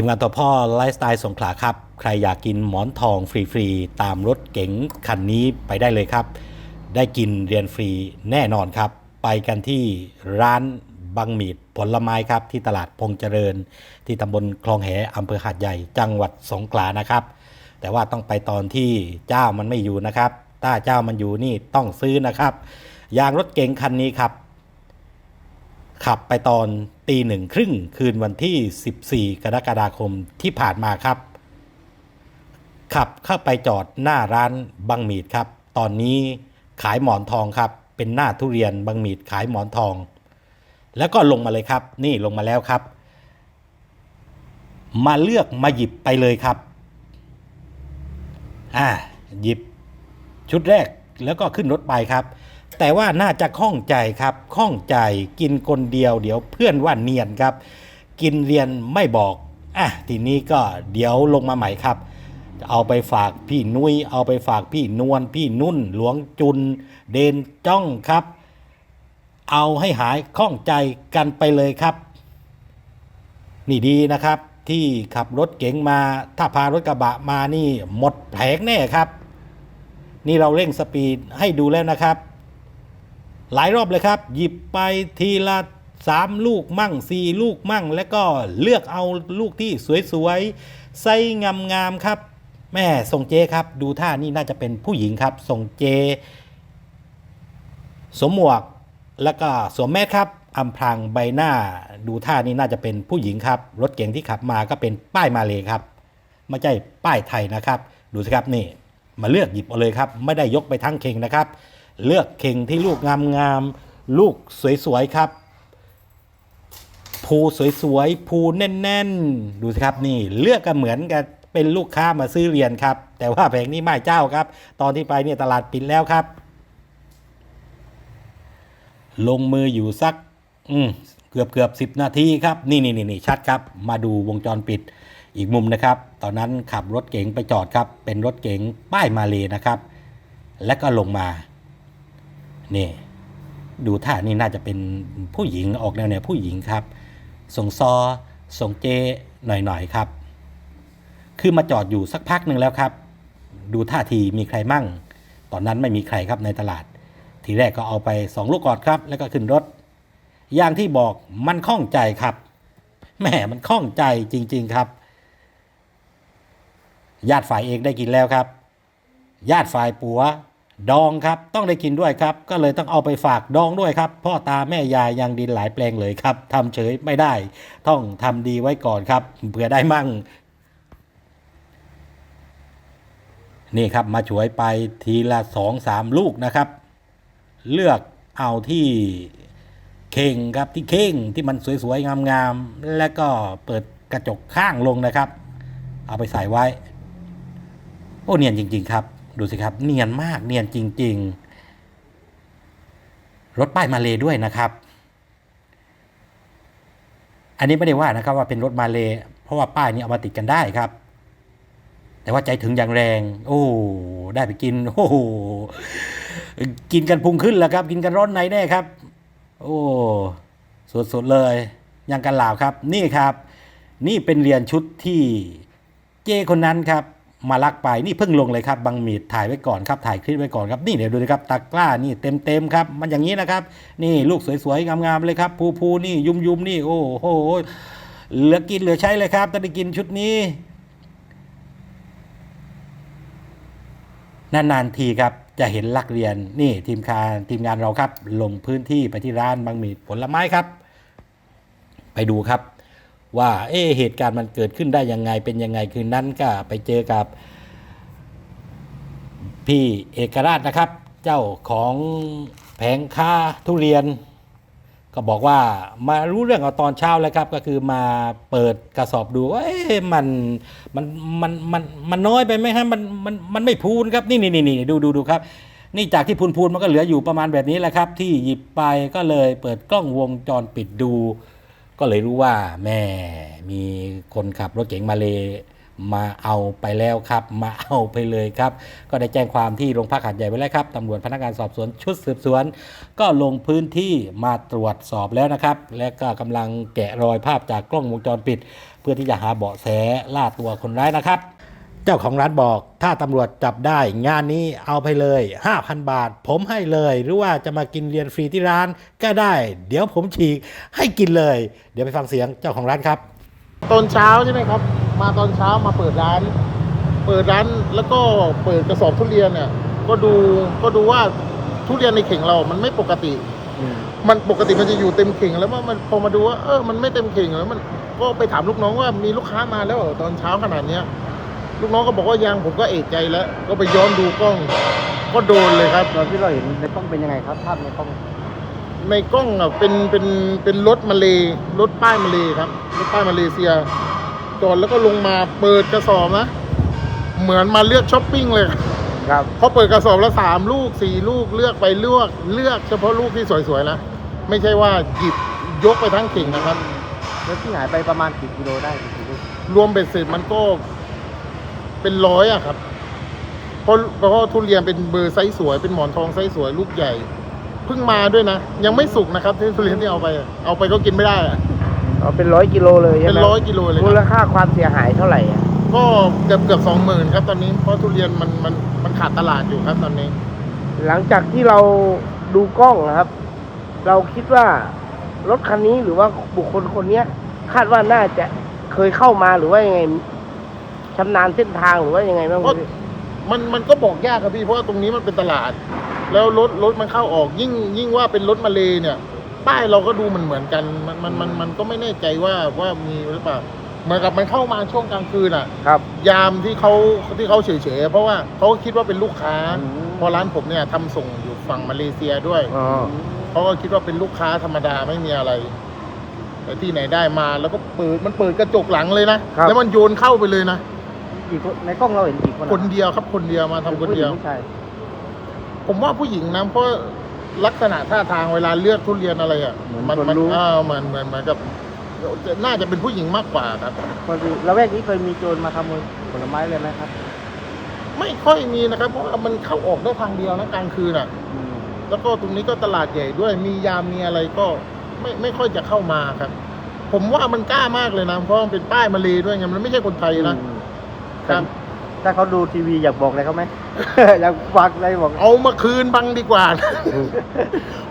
ทีมงานตัวพ่อไลฟ์สไตล์สงขลาครับ ใครอยากกินหมอนทองฟรีๆ ตามรถเก๋งคันนี้ไปได้เลยครับ ได้กินเรียนฟรีแน่นอนครับ ไปกันที่ร้านบังหมีดผลไม้ครับ ที่ตลาดพงเจริญ ที่ตำบลคลองแหอำเภอหาดใหญ่จังหวัดสงขลานะครับ แต่ว่าต้องไปตอนที่เจ้ามันไม่อยู่นะครับ ถ้าเจ้ามันอยู่นี่ต้องซื้อนะครับ ยางรถเก๋งคันนี้ครับ ขับไปตอนตีหนึ่งครึ่งคืนวันที่ 14 กรกฎาคมที่ผ่านมาครับ ขับเข้าไปจอดหน้าร้านบังหมีดครับ ตอนนี้ขายหมอนทองครับ เป็นหน้าทุเรียนบังหมีดขายหมอนทอง แล้วก็ลงมาเลยครับ นี่ลงมาแล้วครับ มาเลือกมาหยิบไปเลยครับอ่าหยิบชุดแรกแล้วก็ขึ้นรถไปครับ แต่ว่าน่าจะข้องใจครับข้องใจกินคนเดียว เดี๋ยวเพื่อนว่าเนียนครับ กินเรียนไม่บอกอะทีนี้ก็เดี๋ยวลงมาใหม่ครับ เอาไปฝากพี่นุย้ยเอาไปฝากพี่นวลพี่นุ่น หลวงจุน เดนจ้องครับ เอาให้หายข้องใจกันไปเลยครับ นี่ดีนะครับที่ขับรถเก๋งมา ถ้าพารถกระบะมานี่หมดแผงแน่ครับ นี่เราเร่งสปีดให้ดูแล้วนะครับ หลายรอบเลยครับ หยิบไปทีละสามลูกมั่งสี่ลูกมั่ง แล้วก็เลือกเอาลูกที่สวยๆไส้งามๆครับแม่ส่งเจครับ ดูท่านี่น่าจะเป็นผู้หญิงครับส่งเจสวมหมวกแล้วก็สวมแมสครับอำพรางใบหน้า ดูท่านี่น่าจะเป็นผู้หญิงครับ รถเก๋งที่ขับมาก็เป็นป้ายมาเลยครับ ไม่ใช่ป้ายไทยนะครับ ดูสิครับนี่ มาเลือกหยิบเอาเลยครับ ไม่ได้ยกไปทั้งเข่งนะครับ เลือกเข่งที่ลูกงามๆ ลูกสวยๆ ครับภูสวยๆภูแน่นๆ ดูสิครับนี่เลือกกันเหมือนกับเป็นลูกค้ามาซื้อเรียนครับ แต่ว่าแผงนี้ไม่เจ้าครับ ตอนที่ไปเนี่ยตลาดปิดแล้วครับ ลงมืออยู่สัก อืมเกือบเกือบสิบนาทีครับ นี่นี่นี่นี่ชัดครับ มาดูวงจรปิดอีกมุมนะครับ ตอนนั้นขับรถเก๋งไปจอดครับ เป็นรถเก๋งป้ายมาเลยนะครับ และก็ลงมา นี่ดูท่านี่น่าจะเป็นผู้หญิงออกแนวแนวผู้หญิงครับ ส่งซอ ส่งเจหน่อยๆครับ คือมาจอดอยู่สักพักหนึ่งแล้วครับ ดูท่าทีมีใครมั่ง ตอนนั้นไม่มีใครครับในตลาด ทีแรกก็เอาไปสองลูกกอดครับ แล้วก็ขึ้นรถ อย่างที่บอกมันข้องใจครับ แหมมันข้องใจจริง ๆครับญาติฝ่ายเองได้กินแล้วครับ ญาติฝ่ายผัว ดองครับต้องได้กินด้วยครับ ก็เลยต้องเอาไปฝากดองด้วยครับ พ่อตาแม่ยายยังดินหลายแปลงเลยครับทำเฉยไม่ได้ ต้องทำดีไว้ก่อนครับเผื่อได้มั่ง นี่ครับมาฉวยไปทีละสองสามลูกนะครับ เลือกเอาที่เข่งครับที่เข่งที่มันสวยๆงามๆแล้วก็เปิดกระจกข้างลงนะครับ เอาไปใส่ไว้ โอ้เนียนจริง ๆ ครับ ดูสิครับ เนียนมากเนียนจริง ๆ รถป้ายมาเลยด้วยนะครับ อันนี้ไม่ได้ว่านะครับว่าเป็นรถมาเลยเพราะว่าป้ายนี้เอามาติดกันได้ครับ แต่ว่าใจถึงอย่างแรง โอ้ได้ไปกิน โอ้โกินกันพุงขึ้นแล้วครับ กินกันร้อนในแน่ครับ โอ้สดๆเลยยังกันหลาวครับ นี่ครับ นี่เป็นเรียนชุดที่เจคนนั้นครับ มาลักไปนี่เพิ่งลงเลยครับบังมีดถ่ายไว้ก่อนครับถ่ายคลิปไว้ก่อนครับนี่เดี๋ยวดูนะครับตะกร้านี่เต็มๆครับ มันอย่างนี้นะครับ นี่ลูกสวยๆงามๆเลยครับภูภูนี่ยุมยุมๆนี่โอ้โหเหลือกินเหลือใช้เลยครับถ้าได้กินชุดนี้นานๆทีครับจะเห็นลักเรียนนี่ทีมคานทีมงานเราครับ ลงพื้นที่ไปที่ร้านบางหมีผลไม้ครับ ไปดูครับ ว่าเอเหตุการณ์มันเกิดขึ้นได้ยังไงเป็นยังไงคืนนั้นก็ไปเจอกับพี่เอกราชนะครับ เจ้าของแผงค้าทุเรียน ก็บอกว่ามารู้เรื่องเอาตอนเช้าแล้วครับ ก็คือมาเปิดกระสอบดูว่าเอ๊ะมันมันมันมันมันน้อยไปไหมฮะมันมันมันไม่พูนครับนี่นี่นี่ดูดูดูครับนี่จากที่พูนพูนมันก็เหลืออยู่ประมาณแบบนี้แหละครับ ที่หยิบไปก็เลยเปิดกล้องวงจรปิดดู ก็เลยรู้ว่าแม่มีคนขับรถเก๋งมาเลยมาเอาไปแล้วครับ มาเอาไปเลยครับ ก็ได้แจ้งความที่โรงพักหัดใหญ่ไว้แล้วครับตำรวจพนักงานสอบสวนชุดสืบสวน ก็ลงพื้นที่มาตรวจสอบแล้วนะครับ และก็กำลังแกะรอยภาพจากกล้องวงจรปิด เพื่อที่จะหาเบาะแสล่าตัวคนร้ายนะครับ เจ้าของร้านบอก ถ้าตำรวจจับได้งานนี้เอาไปเลย 5,000 บาท ผมให้เลย หรือว่าจะมากินเรียนฟรีที่ร้านก็ได้ เดี๋ยวผมฉีกให้กินเลย เดี๋ยวไปฟังเสียงเจ้าของร้านครับ ตอนเช้าใช่ไหมครับ มาตอนเช้ามาเปิดร้าน เปิดร้านแล้วก็เปิดกระสอบทุเรียนเนี่ย ก็ดูก็ดูว่าทุเรียนในเข่งเรา มันไม่ปกติ มันปกติมันจะอยู่เต็มเข่งแล้วว่ามันพอมาดูว่าเออ มันไม่เต็มเข่งแล้วมันก็ไปถามลูกน้องว่ามีลูกค้ามาแล้วเหรอตอนเช้าขนาดเนี้ย ลูกน้องก็บอกว่ายังผมก็เอกใจแล้ว ก็ไปย้อนดูกล้อง ก็โดนเลยครับ ตอนที่เราเห็นในกล้องเป็นยังไงครับภาพในกล้องในกล้องอะเป็นเป็นเป็นรถมาเลยรถป้ายมาเลยครับรถป้ายมาเลเซียจอดแล้วก็ลงมาเปิดกระสอบนะ เหมือนมาเลือกช้อปปิ้งเลยครับพอเปิดกระสอบแล้วสามลูกสี่ลูกเลือกไปเลือกเลือกเฉพาะลูกที่สวยๆนะไม่ใช่ว่าหยิบยกไปทั้งเข่งนะครับ แล้วที่หายไปประมาณกี่กิโลได้กี่กิโลรวมเบ็ดเสร็จมันก็ เป็นร้อยอะครับ เพราะเพราะว่าทุเรียนเป็นเบอร์ไซส์สวย เป็นหมอนทองไซส์สวยลูกใหญ่ เพิ่งมาด้วยนะ ยังไม่สุกนะครับที่ทุเรียนที่เอาไปอะเอาไปก็กินไม่ได้อะเอาเป็นร้อยกิโลเลยใช่เป็นไหมร้อยกิโลเลยมูคลรับค่าความเสียหายเท่าไหร่อะก็เกือบเกือบสองหมื่นครับตอนนี้ เพราะทุเรียนมันมันมันขาดตลาดอยู่ครับตอนนี้ หลังจากที่เราดูกล้องนะครับ เราคิดว่ารถคันนี้หรือว่าบุคคลคนเนี้ย คาดว่าน่าจะเคยเข้ามาหรือว่ายังไง ชำนาญเส้นทางหรือว่ายังไงบ้างเพราะพี่มันมันก็บอกยากครับพี่เพราะว่าตรงนี้มันเป็นตลาด แล้วรถรถมันเข้าออกยิ่งยิ่งว่าเป็นรถมาเลเนี่ย ป้ายเราก็ดูมันเหมือนกัน มันมันมันมันก็ไม่แน่ใจว่าว่ามีหรือเปล่าเหมือนกับมันเข้ามาช่วงกลางคืนอะ ครับ ยามที่เขาที่เขาเฉยๆเพราะว่าเขาคิดว่าเป็นลูกค้าอืม เพราะร้านผมเนี่ยทำส่งอยู่ฝั่งมาเลเซียด้วย อ๋อเขาก็คิดว่าเป็นลูกค้าธรรมดาไม่มีอะไร แต่ที่ไหนได้มาแล้วก็เปิดมันเปิดกระจกหลังเลยนะ แล้วมันโยนเข้าไปเลยนะ กี่คนในกล้องเราเห็นกี่คนอะคนเดียวครับคนเดียวมาทำคนเดียว ผู้หญิงผู้ชายผมว่าผู้หญิงนะเพราะลักษณะท่าทางเวลาเลือกทุเรียนอะไรอะมันมันเออเหมือนเหมือนเหมือนกับ น่าจะเป็นผู้หญิงมากกว่าครับพอดีละแวกนี้เคยมีโจรมาขโมยผลไม้เลยไหมครับไม่ค่อยมีนะครับ เพราะว่ามันเข้าออกได้ทางเดียวนะกลางคืนอะ อืมแล้วก็ตรงนี้ก็ตลาดใหญ่ด้วยมียามมีอะไรก็ไม่ไม่ค่อยจะเข้ามาครับ ผมว่ามันกล้ามากเลยนะ เพราะมันเป็นป้ายมาเลยด้วยไงมันไม่ใช่คนไทยนะ อืม ครับ ถ้าเขาดูทีวีอยากบอกอะไรเขาไหม อยากฝากอะไรบอก เอามาคืนบังดีกว่า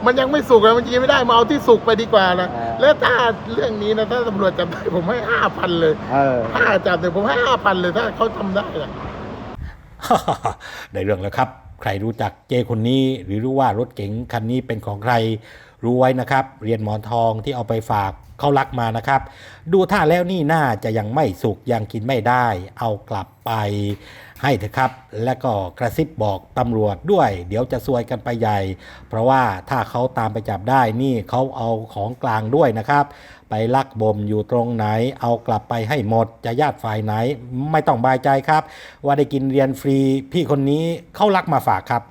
มันยังไม่สุกเลยมันกินไม่ได้มาเอาที่สุกไปดีกว่านะอ่า แล้วถ้าเรื่องนี้นะถ้าตำรวจจับได้ผมให้ห้าพันเลย เออ ถ้าจับแต่ผมให้ห้าพันเลยถ้าเขาทำได้อะได้เรื่องแล้วครับ ใครรู้จักเจคนนี้ หรือรู้ว่ารถเก๋งคันนี้เป็นของใครรู้ไว้นะครับ เรียนหมอนทองที่เอาไปฝาก เขารักมานะครับ ดูท่าแล้วนี่น่าจะยังไม่สุกยังกินไม่ได้ เอากลับไปให้เถอะครับ และก็กระซิบบอกตำรวจด้วย เดี๋ยวจะซวยกันไปใหญ่ เพราะว่าถ้าเขาตามไปจับได้นี่เขาเอาของกลางด้วยนะครับ ไปลักบ่มอยู่ตรงไหน เอากลับไปให้หมดจะญาติฝ่ายไหน ไม่ต้องบายใจครับ ว่าได้กินเรียนฟรีพี่คนนี้เขารักมาฝากครับ